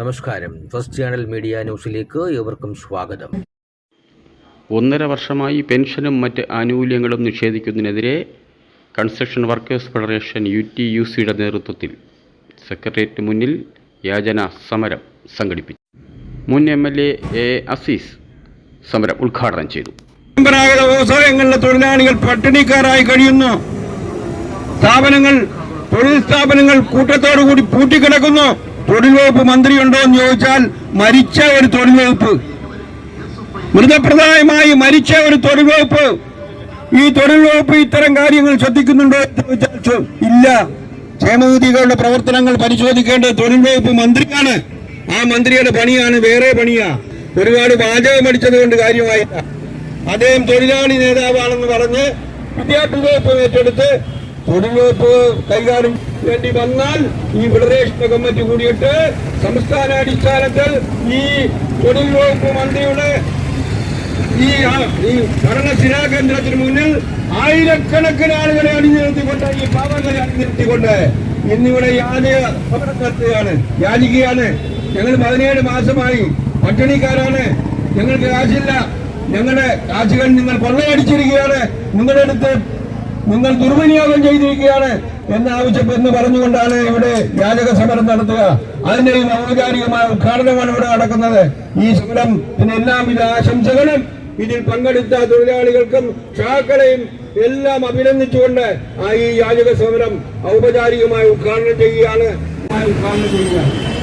നമസ്കാരം. First channel media ന്യൂസിലേക്ക് ഏവർക്കും സ്വാഗതം. ഒന്നര വർഷമായി പെൻഷനും മറ്റ് ആനുകൂല്യങ്ങളും നിഷേധിക്കുന്നതിനെതിരെ construction workers federation U T U സിയുടെ നേതൃത്വത്തിൽ സെക്രട്ടേറിയറ്റ് മുന്നിൽ യാചന സമരം സംഘടിപ്പിച്ചു. മുൻ M L A A Azeez സമരം ഉദ്ഘാടനം ചെയ്തു. പരമ്പരാഗത വ്യവസായങ്ങളിലെ തൊഴിലാളികൾ പട്ടിണിക്കാരായി കഴിയുന്നു. സ്ഥാപനങ്ങൾ തൊഴിൽ സ്ഥാപനങ്ങൾ കൂട്ടത്തോടുകൂടി പൂട്ടിക്കിടക്കുന്നു. തൊഴിൽ വകുപ്പ് മന്ത്രിയുണ്ടോ എന്ന് ചോദിച്ചാൽ മരിച്ച ഒരു തൊഴിൽ വകുപ്പ് മൃതപ്രദായമായി മരിച്ച ഒരു തൊഴിൽ വകുപ്പ് ഈ തൊഴിൽ വകുപ്പ് ഇത്തരം കാര്യങ്ങൾ ശ്രദ്ധിക്കുന്നുണ്ടോ എന്ന് ചോദിച്ചാൽ ഇല്ല. ക്ഷേമനിധികളുടെ പ്രവർത്തനങ്ങൾ പരിശോധിക്കേണ്ട തൊഴിൽ വകുപ്പ് മന്ത്രിയാണ്. ആ മന്ത്രിയുടെ പണിയാണ് വേറെ പണിയാ. ഒരുപാട് വാചകം അടിച്ചത് കൊണ്ട് കാര്യമായില്ല. അദ്ദേഹം തൊഴിലാളി നേതാവാണെന്ന് പറഞ്ഞ് വിദ്യാഭ്യാസ വകുപ്പ് ഏറ്റെടുത്ത് തൊഴിൽ വകുപ്പ് കൈകാര്യം വേണ്ടി വന്നാൽ ഈ ഫെഡറേഷൻ കമ്മിറ്റി കൂടിയിട്ട് സംസ്ഥാന അടിസ്ഥാനത്തിൽ ഈ തൊഴിലുറപ്പ് മന്ത്രിയുടെ ഈ ഈ ഭരണ കേന്ദ്രത്തിന് മുന്നിൽ ആയിരക്കണക്കിന് ആളുകളെ അണിനിരത്തിക്കൊണ്ട് ഈ പാവങ്ങളെ അണിനിർത്തിക്കൊണ്ട് ഇന്നിവിടെ യാചക സമരം യാചിക്കുകയാണ് ഞങ്ങൾ പതിനേഴ് മാസമായി പട്ടിണിക്കാരാണ്. ഞങ്ങൾക്ക് കാശില്ല. ഞങ്ങളുടെ കാശുകൾ നിങ്ങൾ കൊള്ളയടിച്ചിരിക്കുകയാണ്. നിങ്ങളുടെ അടുത്ത് നിങ്ങൾ ദുർവിനിയോഗം ചെയ്തിരിക്കുകയാണ് എന്ന് ആവശ്യപ്പെന്ന് പറഞ്ഞുകൊണ്ടാണ് ഇവിടെ യാചക സമരം നടത്തുക. അതിന്റെ ഔപചാരികമായ ഉദ്ഘാടനമാണ് ഇവിടെ നടക്കുന്നത്. ഈ സമരം എല്ലാവിധ ആശംസകളും. ഇതിൽ പങ്കെടുത്ത തൊഴിലാളികൾക്കും ഷാക്കളെയും എല്ലാം അഭിനന്ദിച്ചുകൊണ്ട് ആ ഈ യാചക സമരം ഔപചാരികമായി ഉദ്ഘാടനം ചെയ്യുകയാണ്. ഉദ്ഘാടനം ചെയ്യുക.